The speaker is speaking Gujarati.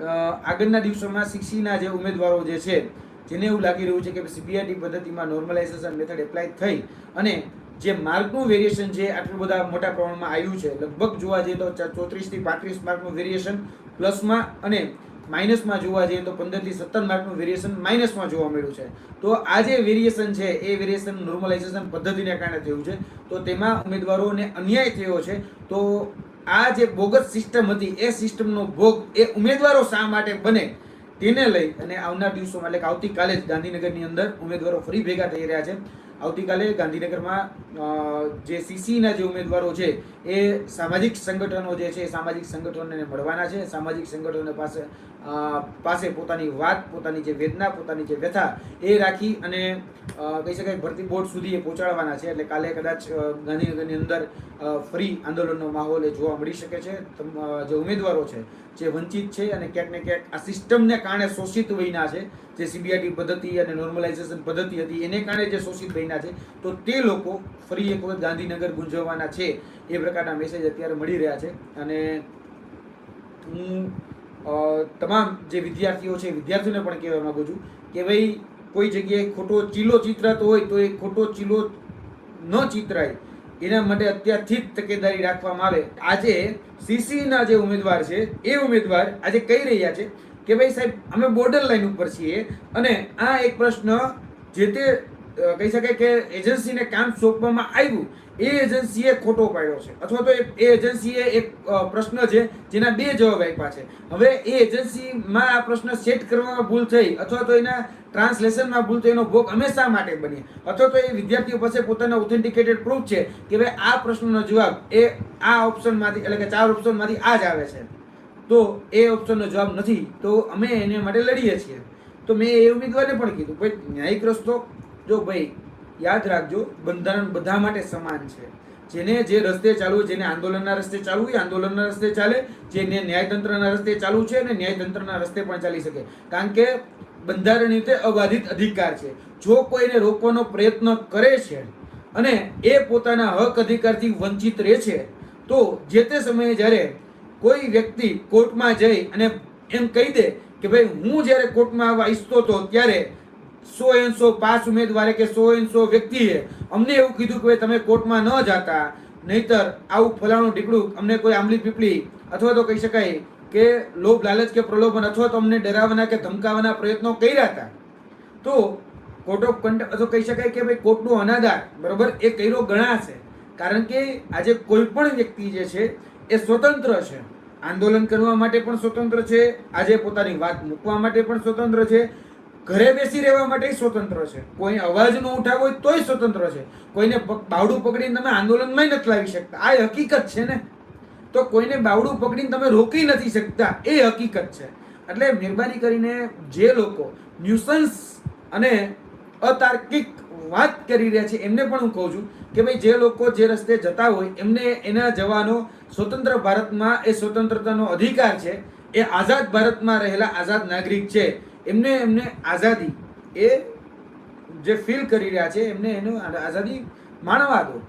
આગળના દિવસોમાં સિક્સીના જે ઉમેદવારો જે છે, જેને એવું લાગી રહ્યું છે કે સીબીઆઈટી પદ્ધતિમાં નોર્મલાઇઝેશન મેથડ એપ્લાય થઈ અને જે માર્કનું વેરિએશન છે, આટલું બધા મોટા પ્રમાણમાં આવ્યું છે, લગભગ જોવા જઈએ તો ચોત્રીસથી પાંત્રીસ માર્કનું વેરિએશન પ્લસમાં અને માઇનસમાં જોવા જઈએ તો પંદરથી સત્તર માર્કનું વેરિએશન માઇનસમાં જોવા મળ્યું છે. તો આ જે વેરિએશન છે, એ વેરિએશન નોર્મલાઇઝેશન પદ્ધતિને કારણે થયું છે. તો તેમાં ઉમેદવારોને અન્યાય થયો છે. તો આ જે બોગસ સિસ્ટમ હતી, એ સિસ્ટમનો ભોગ એ ઉમેદવારો શા માટે બને તેને લઈ અને આવનાર દિવસોમાં, એટલે કે આવતીકાલે જ ગાંધીનગરની અંદર ઉમેદવારો ફરી ભેગા થઈ રહ્યા છે. આવતીકાલે ગાંધીનગરમાં જે સીસીના જે ઉમેદવારો છે, એ સામાજિક સંગઠનો જે છે સામાજિક સંગઠનોને મળવાના છે. સામાજિક સંગઠનો પાસે પાસે પોતાની વાત, પોતાની જે વેદના, પોતાની જે વ્યથા, એ રાખી અને કહી શકાય ભરતી બોર્ડ સુધી એ પહોંચાડવાના છે. એટલે કાલે કદાચ ગાંધીનગરની અંદર ફ્રી આંદોલનનો માહોલ એ જોવા મળી શકે છે. જે ઉમેદવારો છે, જે વંચિત છે અને ક્યાંક ને ક્યાંક આ સિસ્ટમને કારણે શોષિત વહીના છે. જે સીબીઆઈટી પદ્ધતિ અને નોર્મલાઇઝેશન પદ્ધતિ હતી, એને કારણે જે શોષિત વહીના છે, તો તે લોકો ફરી એક વખત ગાંધીનગર ગુંજવવાના છે, એ પ્રકારના મેસેજ અત્યારે મળી રહ્યા છે. અને હું તમામ જે વિદ્યાર્થીઓ છે, વિદ્યાર્થીઓને પણ કહેવા માગું છું કે ભાઈ, કોઈ જગ્યાએ ખોટો ચીલો ચિત્રાતો હોય, તો એ ખોટો ચીલો ન ચિતરાય. એના માટે અત્યારથી જ તકેદારી રાખવામાં આવે. આજે સીસીના જે ઉમેદવાર છે, એ ઉમેદવાર આજે કહી રહ્યા છે કે ભાઈ સાહેબ, અમે બોર્ડર લાઈન ઉપર છીએ. અને આ એક પ્રશ્ન જે તે કહી શકાય કે એજન્સીને કામ સોંપવામાં આવ્યું, એ એજન્સીએ ખોટો પાડ્યો છે. અથવા તો એ- એજન્સીએ એક પ્રશ્ન છે જેના બે જવાબ આપ્યા છે. હવે એ એજન્સીમાં આ પ્રશ્ન સેટ કરવામાં ભૂલ થઈ, અથવા તો એના ટ્રાન્સલેશનમાં ભૂલ થઈ, એનો ભોગ હંમેશા માટે બની અથવા તો એ વિદ્યાર્થીઓ પાસે પોતાના ઓથેન્ટિકેટેડ પ્રૂફ છે કે ભાઈ આ પ્રશ્નનો જવાબ એ આ ઓપ્શનમાંથી એટલે કે ચાર ઓપ્શનમાંથી આ જ આવે છે. તો એ ઓપ્શનનો જવાબ નથી. તો અમે એને માટે લડીએ છીએ. તો મેં એ ઉમેદવારને પણ કીધું, ભાઈ ન્યાયિક રસ્તો જો ભાઈ, યાદ રાખજો, બંધારણ બધા માટે સમાન છે. જેને જે રસ્તે ચાલવું જેને આંદોલનના રસ્તે ચાલવું એ આંદોલનના રસ્તે ચાલે, જેને ન્યાયતંત્રના રસ્તે ચાલવું છે અને ન્યાયતંત્રના રસ્તે પણ ચાલી શકે. કારણ કે બંધારણ રીતે અબાધિત અધિકાર છે. જો કોઈને રોકવાનો પ્રયત્ન કરે છે અને એ પોતાના હક અધિકારથી વંચિત રહે છે, તો જે તે સમયે જ્યારે કોઈ વ્યક્તિ કોર્ટમાં જઈ અને એમ કહી દે કે, ભાઈ, હું જ્યારે કોર્ટમાં આવવા ઈચ્છતો હતો, ત્યારે સો એન સો પાંચ ઉમેદવારે કે સો એન વ્યક્તિએ અમને એવું કીધું કે તમે કોર્ટમાં ન જાતા, નહીતર આવું ફલાણું ઢીકડું અમને કોઈ આંબલી પીપળી અથવા તો કહી શકાય કે લોભ, લાલચ કે પ્રલોભન અથવા તો અમને ડરાવવાના કે ધમકાવવાના પ્રયત્નો કર્યા હતા. તો કોર્ટ ઓફ કન્ડક્ટ અથવા કહી શકાય કે ભાઈ કોર્ટનો અનાદાર બરાબર, એ કર્યો ગણાશે કારણ કે આજે કોઈ પણ વ્યક્તિ જે છે, એ સ્વતંત્ર છે. આંદોલન કરવા માટે પણ સ્વતંત્ર છે, આજે પોતાની વાત મૂકવા માટે પણ સ્વતંત્ર છે ઘરે બેસી રહેવા માટે સ્વતંત્ર છે. કોઈ અવાજ ન ઉઠાવો હોય તોય સ્વતંત્ર છે. કોઈને બાવડું પકડીને તમે આંદોલનમાં નથી લાવી શકતા. આ હકીકત છે ને? તો કોઈને બાવડું પકડીને તમે રોકી નથી શકતા. એ હકીકત છે. એટલે મહેરબાની કરીને જે લોકો ન્યુસન્સ અને અતાર્કિક વાત કરી રહ્યા છે, એમને પણ હું કહું છું કે ભાઈ, જે લોકો જે રસ્તે જતા હોય, એમને એના જવાનો સ્વતંત્ર ભારતમાં એ સ્વતંત્રતાનો અધિકાર છે. એ આઝાદ ભારતમાં રહેલા આઝાદ નાગરિક છે. એમને એમને આઝાદી એ જે ફીલ કરી રહ્યા છે એમને એનું આઝાદી માણવા દો.